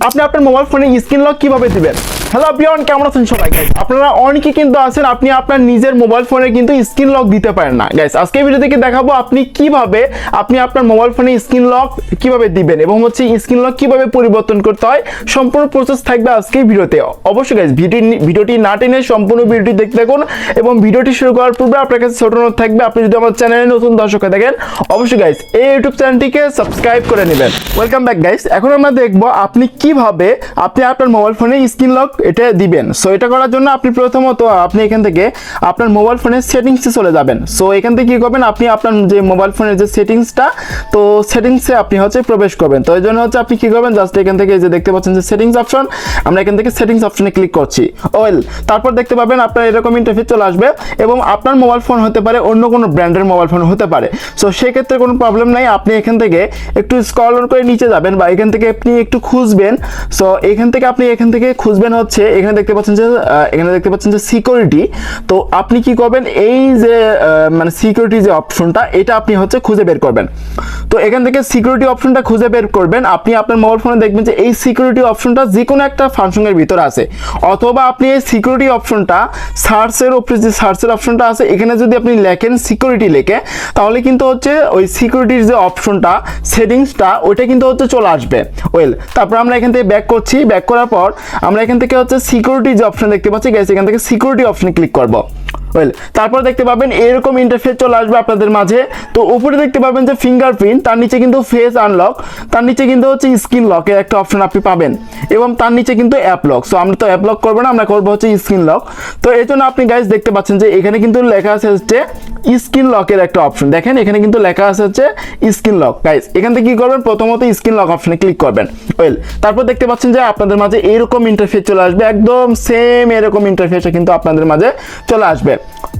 আপনি আপনার মোবাইল ফোনে স্ক্রিন লক কীভাবে দিবেন? হ্যালো বিয়ন কেমন আছেন সবাই? গাইস আপনারা অনেকে কিন্তু আছেন, আপনি আপনার নিজের মোবাইল ফোনে কিন্তু স্ক্রিন লক দিতে পারেন না। গাইস আজকে ভিডিও থেকে দেখাবো, আপনি কীভাবে, আপনি আপনার মোবাইল ফোনে স্ক্রিন লক কীভাবে দিবেন এবং হচ্ছে স্ক্রিন লক কীভাবে পরিবর্তন করতে হয়, সম্পূর্ণ প্রসেস থাকবে আজকে ভিডিওতে। অবশ্যই গাইস ভিডিও ভিডিওটি না টেনে সম্পূর্ণ ভিডিওটি দেখতে থাকুন এবং ভিডিওটি শুরু করার পূর্বে আপনার কাছে ছোট নোট থাকবে, আপনি যদি আমার চ্যানেলে নতুন দর্শক হয়ে থাকেন, অবশ্যই গাইস এই ইউটিউব চ্যানেলটিকে সাবস্ক্রাইব করে নেবেন। ওয়েলকাম ব্যাক গাইস এখন আমরা দেখব আপনি কীভাবে, আপনি আপনার মোবাইল ফোনে স্ক্রিন লক এটা দিবেন। সো এটা করার জন্য আপনি প্রথমত, আপনি এখান থেকে আপনার মোবাইল ফোনের সেটিংসে চলে যাবেন। সো এখান থেকে কি করবেন? আপনি আপনার যে মোবাইল ফোনের যে সেটিংসটা তো সেটিংসে আপনি হচ্ছে প্রবেশ করবেন। তো এই জন্য হচ্ছে আপনি কি করবেন? জাস্ট এখান থেকে যে দেখতে পাচ্ছেন যে সেটিংস অপশন আমরা এখান থেকে সেটিংস অপশনে ক্লিক করছি। ওয়েল তারপর দেখতে পাবেন আপনার এরকম ইন্টারফেস চলে আসবে এবং আপনার মোবাইল ফোন হতে পারে অন্য কোনো ব্র্যান্ডের মোবাইল ফোন হতে পারে। সো সেক্ষেত্রে কোনো প্রবলেম নাই। আপনি এখান থেকে একটু স্ক্রল করে নিচে যাবেন বা এখান থেকে আপনি একটু খুঁজবেন। সো এখান থেকে আপনি এখান থেকে খুঁজবেন হচ্ছে এখানে দেখতে পাচ্ছেন যে এখানে দেখতে পাচ্ছেন যে সিকিউরিটি তো আপনি কি করবেন? এই যে মানে সিকিউরিটি যে অপশনটা এটা আপনি হচ্ছে খুঁজে বের করবেন। তো এখান থেকে সিকিউরিটি অপশনটা খুঁজে বের করবেন। আপনি আপনার মোবাইল ফোনে দেখবেন যে এই সিকিউরিটি অপশনটা যে কোনো একটা ফাংশনের ভিতরে আছে। অথবা আপনি এই সিকিউরিটি অপশনটা সার্চের উপরে যে সার্চের অপশনটা আছে, এখানে যদি আপনি লেখেন সিকিউরিটি লেখে, তাহলে কিন্তু হচ্ছে ওই সিকিউরিটির যে অপশনটা সেটিংসটা ওইটা কিন্তু হচ্ছে চলে আসবে। ওয়েল তারপর আমরা এখান থেকে ব্যাক করছি। ব্যাক করার পর আমরা এখান থেকে হচ্ছে সিকিউরিটি যে অপশন দেখতে পাচ্ছি গাইস এখান থেকে সিকিউরিটি অপশনে ক্লিক করব। ওয়েল তারপর দেখতে পাবেন এরকম ইন্টারফেস চলে আসবে আপনাদের মাঝে। তো উপরে দেখতে পাবেন যে ফিঙ্গারপ্রিন্ট তার নিচে কিন্তু ফেস আনলক তার নিচে কিন্তু হচ্ছে স্ক্রিন লকের একটা অপশন আপনি পাবেন। এবং তার নিচে কিন্তু অ্যাপ লক সো আমরা তো অ্যাপ লক করব না, আমরা করব হচ্ছে স্ক্রিন লক তো এই জন্য আপনি গাইজ দেখতে পাচ্ছেন যে এখানে কিন্তু লেখা আছে হচ্ছে স্ক্রিন লকের একটা অপশন দেখেন, এখানে কিন্তু লেখা আছে হচ্ছে স্ক্রিন লক গাইজ এখান থেকে কি করবেন? প্রথমত স্ক্রিন লক অপশনে ক্লিক করবেন। ওয়েল তারপর দেখতে পাচ্ছেন যে আপনাদের মাঝে এরকম ইন্টারফেস চলে আসবে, একদম সেম এরকম ইন্টারফেস কিন্তু আপনাদের মাঝে চলে আসবে।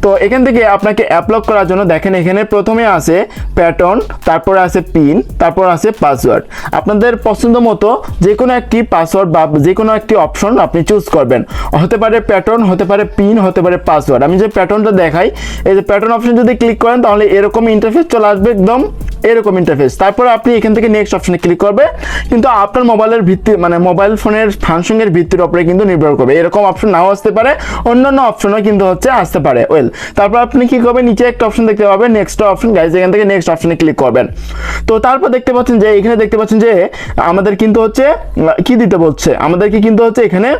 তো এখান থেকে আপনাকে অ্যাপলক করার জন্য দেখেন এখানে প্রথমে আছে প্যাটার্ন তারপর আছে পিন তারপর আছে পাসওয়ার্ড আপনাদের পছন্দ মতো যে কোনো একটি পাসওয়ার্ড বা যে কোনো একটি অপশন আপনি চুজ করবেন। হতে পারে প্যাটার্ন হতে পারে পিন হতে পারে পাসওয়ার্ড আমি যে প্যাটার্নটা দেখাই, এই যে প্যাটার্ন অপশন যদি ক্লিক করেন তাহলে এরকম ইন্টারফেস চলে আসবে একদম এরকম ইন্টারফেস তারপর আপনি এখান থেকে নেক্সট অপশনে ক্লিক করবে, কিন্তু আপনার মোবাইলের ভিত্তি মানে মোবাইল ফোনের ফাংশনের ভিত্তির উপরে কিন্তু নির্ভর করবে। এরকম অপশন নাও আসতে পারে, অন্যান্য অপশনও কিন্তু হচ্ছে আসতে পারে। ওয়েল তারপর আপনি কি করবেন? নিচে একটা অপশন দেখতে পাবেন নেক্সট অপশন গাইজ এখান থেকে নেক্সট অপশনে ক্লিক করবেন। তো তারপর দেখতে পাচ্ছেন যে, এখানে দেখতে পাচ্ছেন যে, আমাদের কিন্তু হচ্ছে, কি দিতে বলছে? আমাদেরকে কিন্তু হচ্ছে এখানে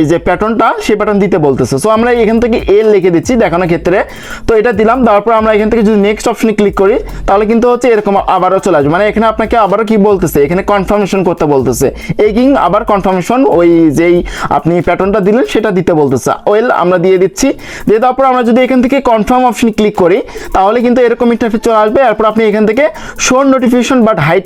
এই যে প্যাটার্নটা সেই প্যাটার্ন দিতে বলতেছে। সো আমরা এখান থেকে এল লিখে দিচ্ছি দেখানোর ক্ষেত্রে। তো এটা দিলাম তারপর আমরা এখান থেকে যদি নেক্সট অপশনে ক্লিক করি, তাহলে কিন্তু হচ্ছে এরকম আবারও চলে আসবে। মানে এখানে আপনাকে আবারও কি বলতেছে? এখানে কনফার্মেশন করতে বলতেছে। এগিং আবার কনফার্মেশন ওই যেই আপনি প্যাটার্নটা দিলেন, সেটা দিতে বলতেছে। ওয়েল আমরা দিয়ে দিচ্ছি। দিয়ে তারপর আমরা যদি এখান থেকে কনফার্ম অপশনে ক্লিক করি, তাহলে কিন্তু এরকম ইন্টারফেস চলে আসবে। এরপর আপনি এখান থেকে show notification but hide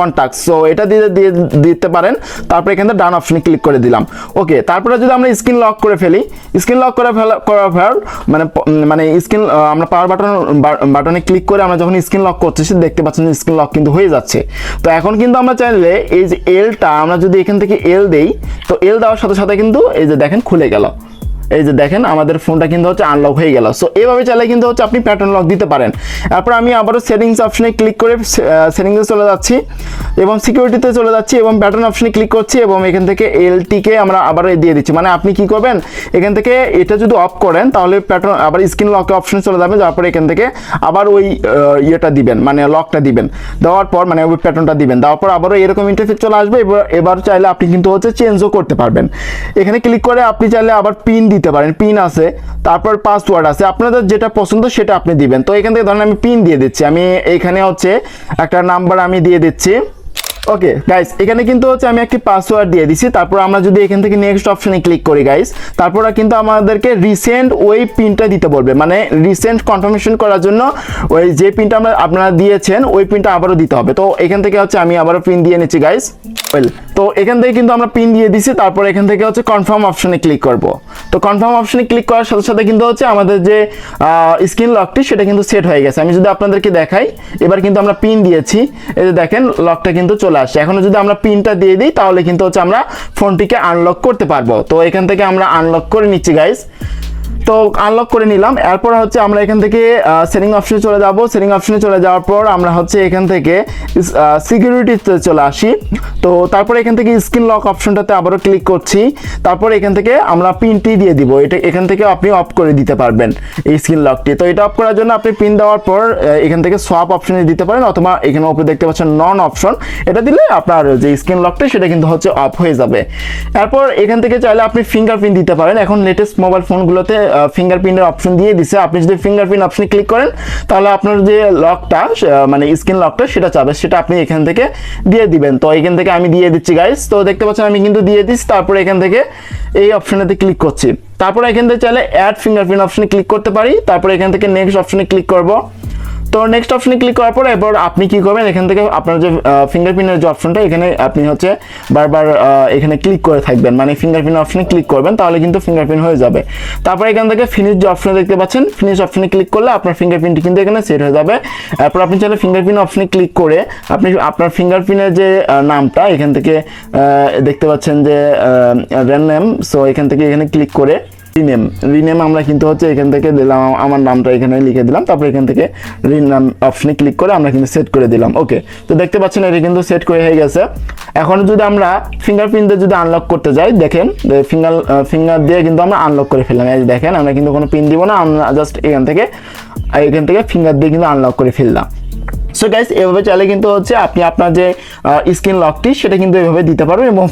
contact so এটা দিয়ে দিয়ে দিতে পারেন। তারপর এখান থেকে ডান অপশনে ক্লিক করে দিলাম। ওকে তারপরে যদি আমরা স্ক্রিন লক করে ফেলি, স্ক্রিন লক করে ফেলা করার পর মানে মানে স্ক্রিন আমরা পাওয়ার বাটন বাটনে ক্লিক করে আমরা যখন স্ক্রিন লক করতেছি, দেখতে পাচ্ছেন স্ক্রিন লক কিন্তু হয়ে যাচ্ছে। তো এখন কিন্তু আমরা চাইলে এই যে এলটা আমরা যদি এখান থেকে এল দেই, তো এল দেওয়ার সাথে সাথে কিন্তু এই যে দেখেন খুলে গেল। এই যে দেখেন, আমাদের ফোনটা কিন্তু হচ্ছে আনলক হয়ে গেল। সো এভাবে চাইলে কিন্তু হচ্ছে আপনি প্যাটার্ন লক দিতে পারেন। তারপর আমি আবারও সেটিংস অপশনে ক্লিক করে সেটিংসে চলে যাচ্ছি এবং সিকিউরিটিতে চলে যাচ্ছি এবং প্যাটার্ন অপশনে ক্লিক করছি এবং এখান থেকে এলটিকে আমরা আবার দিয়ে দিচ্ছি। মানে আপনি কি করবেন, এখান থেকে এটা যদি অফ করেন, তাহলে প্যাটার্ন আবার স্ক্রিন লক অপশনে চলে যাবে তারপর এখান থেকে আবার ওই ইয়েটা দিবেন মানে লকটা দিবেন। দেওয়ার পর মানে ওই প্যাটার্নটা দিবেন। দেওয়ার পর আবারও এরকম ইন্টারফেস চলে আসবে। এবার এবার চাইলে আপনি কিন্তু হচ্ছে চেঞ্জও করতে পারবেন। এখানে ক্লিক করে আপনি চাইলে আবার পিন দিতে পারেন পিন আছে, তারপর পাসওয়ার্ড আছে, আপনাদের যেটা পছন্দ সেটা আপনি দিবেন। তো এখান থেকে ধরেন আমি পিন দিয়ে দিচ্ছি, আমি এখানে হচ্ছে একটা নাম্বার আমি দিয়ে দিচ্ছি। ওকে গাইস এখানে কিন্তু হচ্ছে আমি একটি পাসওয়ার্ড দিয়ে দিছি। তারপর আমরা যদি এখান থেকে নেক্সট অপশনে ক্লিক করি গাইস তারপর কিন্তু আমাদেরকে রিসেন্ট ওই পিনটা দিতে বলবে। মানে রিসেন্ট কনফার্মেশন করার জন্য ওই যে পিনটা আমরা আপনারা দিয়েছেন, ওই পিনটা আবারও দিতে হবে। তো এখান থেকে হচ্ছে আমি আবারও পিন দিয়ে নিচ্ছি গাইস ওয়েল তো এখান থেকে কিন্তু আমরা পিন দিয়ে দিছি, তারপর এখান থেকে হচ্ছে কনফার্ম অপশনে ক্লিক করব। তো কনফার্ম অপশনে ক্লিক করার সাথে সাথে কিন্তু হচ্ছে আমাদের যে স্ক্রিন লকটি সেটা কিন্তু সেট হয়ে গেছে। আমি যদি আপনাদেরকে দেখাই, এবার কিন্তু আমরা পিন দিয়েছি। এই যে দেখেন লকটা কিন্তু চলে আসছে এখন যদি আমরা পিনটা দিয়ে দিই, তাহলে কিন্তু হচ্ছে আমরা ফোনটিকে আনলক করতে পারব। তো এখান থেকে আমরা আনলক করে নিচ্ছি গাইস তো আনলক করে নিলাম। এরপর হচ্ছে আমরা এখান থেকে সেটিং অপশনে চলে যাব। সেটিং অপশনে চলে যাওয়ার পর আমরা হচ্ছে এখান থেকে সিকিউরিটিতে চলে আসি। তো তারপরে এখান থেকে স্ক্রিন লক অপশনটাতে আবারও ক্লিক করছি। তারপর এখান থেকে আমরা পিনটি দিয়ে দিব। এটা এখান থেকে আপনি অফ করে দিতে পারবেন এই স্ক্রিন লকটি তো এটা অফ করার জন্য আপনি পিন দেওয়ার পর এখান থেকে সোয়াপ অপশনে দিতে পারেন অথবা এখানে উপরে দেখতে পাচ্ছেন নন অপশন এটা দিলে আপনার যে স্ক্রিন লকটা সেটা কিন্তু হচ্ছে অফ হয়ে যাবে। এরপর এখান থেকে চাইলে আপনি ফিঙ্গারপ্রিন্ট দিতে পারেন। এখন লেটেস্ট মোবাইল ফোনগুলোতে ফিঙ্গারপ্রিন্টের অপশন দিয়ে দিছে। আপনি যদি ফিঙ্গারপ্রিন্ট অপশনে ক্লিক করেন, তাহলে আপনার যে লকটা মানে স্ক্রিন লকটা সেটা চাবে। সেটা আপনি এখান থেকে দিয়ে দিবেন। তো এখান থেকে আমি দিয়ে দিচ্ছি গাইস তো দেখতে পাচ্ছেন, আমি কিন্তু দিয়ে দিচ্ছি। তারপরে এখান থেকে এই অপশনেতে ক্লিক করছি। তারপরে এখান থেকে চাইলে অ্যাড ফিঙ্গারপ্রিন্ট অপশনে ক্লিক করতে পারি। তারপরে এখান থেকে নেক্সট অপশনে ক্লিক করব। তো নেক্সট অপশনে ক্লিক করার পর এরপর আপনি কি করবেন? এখান থেকে আপনার যে ফিঙ্গারপ্রিন্টের যে অপশনটা এখানে আপনি হচ্ছে বারবার এখানে ক্লিক করে থাকবেন। মানে ফিঙ্গারপ্রিন্ট অপশনে ক্লিক করবেন, তাহলে কিন্তু ফিঙ্গারপ্রিন্ট হয়ে যাবে। তারপর এখান থেকে ফিনিশ যে অপশনে দেখতে পাচ্ছেন ফিনিশ অপশনে ক্লিক করলে আপনার ফিঙ্গারপ্রিন্টটি কিন্তু এখানে সেট হয়ে যাবে। এরপর আপনি চাইলে ফিঙ্গারপ্রিন্ট অপশনে ক্লিক করে আপনি আপনার ফিঙ্গারপ্রিন্টের যে নামটা, এখান থেকে দেখতে পাচ্ছেন যে র্যান্ডম সো এখান থেকে এখানে ক্লিক করে রিনেম রিনেম আমরা কিন্তু হচ্ছে এখান থেকে দিলাম আমার নামটা এখানে লিখে দিলাম, তারপর এখান থেকে রিনাম অপশনে ক্লিক করে আমরা কিন্তু সেট করে দিলাম ওকে তো দেখতে পাচ্ছেন এটা কিন্তু সেট করে হয়ে গেছে। এখন যদি আমরা ফিঙ্গারপ্রিন্ট যদি আনলক করতে যাই, দেখেন ফিঙ্গার ফিঙ্গার দিয়ে কিন্তু আমরা আনলক করে ফেললাম। এই দেখেন, আমরা কিন্তু কোনো পিন দিব না, আমরা জাস্ট এখান থেকে এখান থেকে ফিঙ্গার দিয়ে কিন্তু আনলক করে ফেললাম। সো গাইস এভাবে চাইলে কিন্তু হচ্ছে আপনি আপনার যে স্ক্রিন লকটি সেটা কিন্তু এভাবে দিতে পারবেন এবং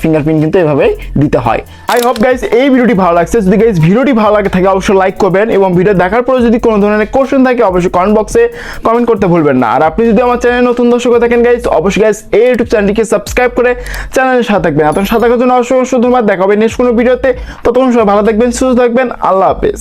ফিঙ্গারপ্রিন্ট কিন্তু এভাবে দিতে হয়। আই হোপ গাইস এই ভিডিওটি ভালো লাগছে। যদি গাইস ভিডিওটি ভালো লাগে থাকে, অবশ্যই লাইক করবেন এবং ভিডিও দেখার পরে যদি কোনো ধরনের কোশ্চেন থাকে, অবশ্যই কমেন্ট বক্সে কমেন্ট করতে ভুলবেন না। আর আপনি যদি আমার চ্যানেলে নতুন দর্শক থাকেন গাইস অবশ্যই গাইস এই ইউটিউব চ্যানেলটিকে সাবস্ক্রাইব করে চ্যানেলের সাথে থাকবেন। আপনার সাথে থাকার জন্য অবশ্যই ধন্যবাদ। দেখা হবে নেক্সট কোনো ভিডিওতে ততক্ষণ সবাই ভালো থাকবেন, সুস্থ থাকবেন। আল্লাহ হাফেজ।